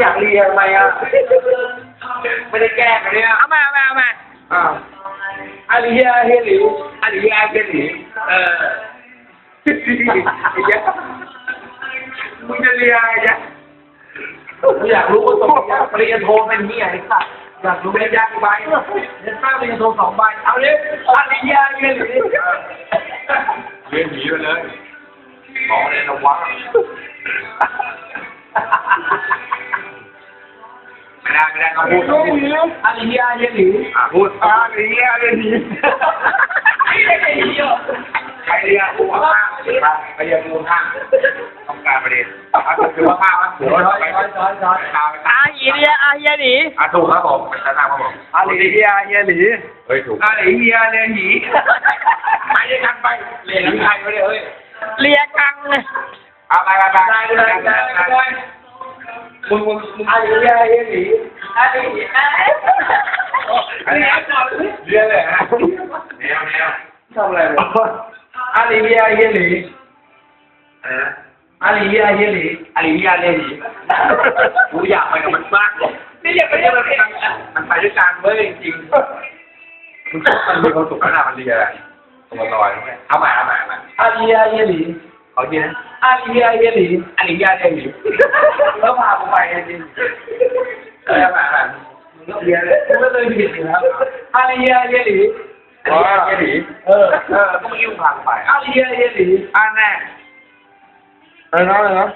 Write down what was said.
อยากเรียนทำไมอะ ไม่ได้แกล้งนะเนี่ยเอามาเอามาเอามาอ้าวอาริยาเฮลิวอาริยาเฮลิวเออไอ้เหี้ยมึงจะเรียนอะไรเนี่ยกูอยากรู้ว่าตรงนี้ปริญญาโทเป็นนี่ไงสัตว์อยากรู้ปริญญากี่ใบเรียนสร้างปริญญาโทสองใบ เอาเลยอาริยาเฮลิวเรียนหนีไปเลยบอกเลยนะว่า ไม่ได้ไม่ได้ต้องพูดต้องพูดอาริยาเฮลิวอะพูดอาริยาเฮลิวไอ้เหี้ยใครเรียนกูว่าข้างไปเรียนกูข้างต้องการประเด็นอะคือว่าข้างหัวร้อยไปร้อยร้อยร้อยตามไปตาอามอีเดียอาเฮียหนีอะถูกครับผมเป็นตามครับผมอาริยาเฮลิวเฮ้ยถูกอาริยาเฮลิวไปด้วยกันไปเรียนที่ไทยไปเลยเฮ้ยเลียกังเอาไปไปไปได้ได้ได้ได้มึงมึงมึงอาริยาเฮลิวอาริยาอันนี้ เรียนเลยฮะแนวแนทำอะไรวะอาริยาเฮลิวอะไรนะอาริยเฮลิวอาริยาเฮลิวกูอยากไปกับมันมากเลยนี่อย่าไปเรียกมันเองมันไปด้วยกันเว้ยจริงมันมีความสุขขนาดมันเรียนอะไรตัวลอยเว้ยเอาใหม่เอาใหม่เอาใหม่อาริยาเฮลิวเอาทีนะอาริยเฮลิวอาริยาเฮลิวแล้วพากูไปจริง เออเอาใหม่เอาเรียนเลยกูไม่เคยผิดอยู่แล้วอาริยาเฮลิวอ๋อเกหลีเออเออก็เมื่อกี้มึงพาไปอาริยาเยลิวอันแน่อะไรนะอะไรนะ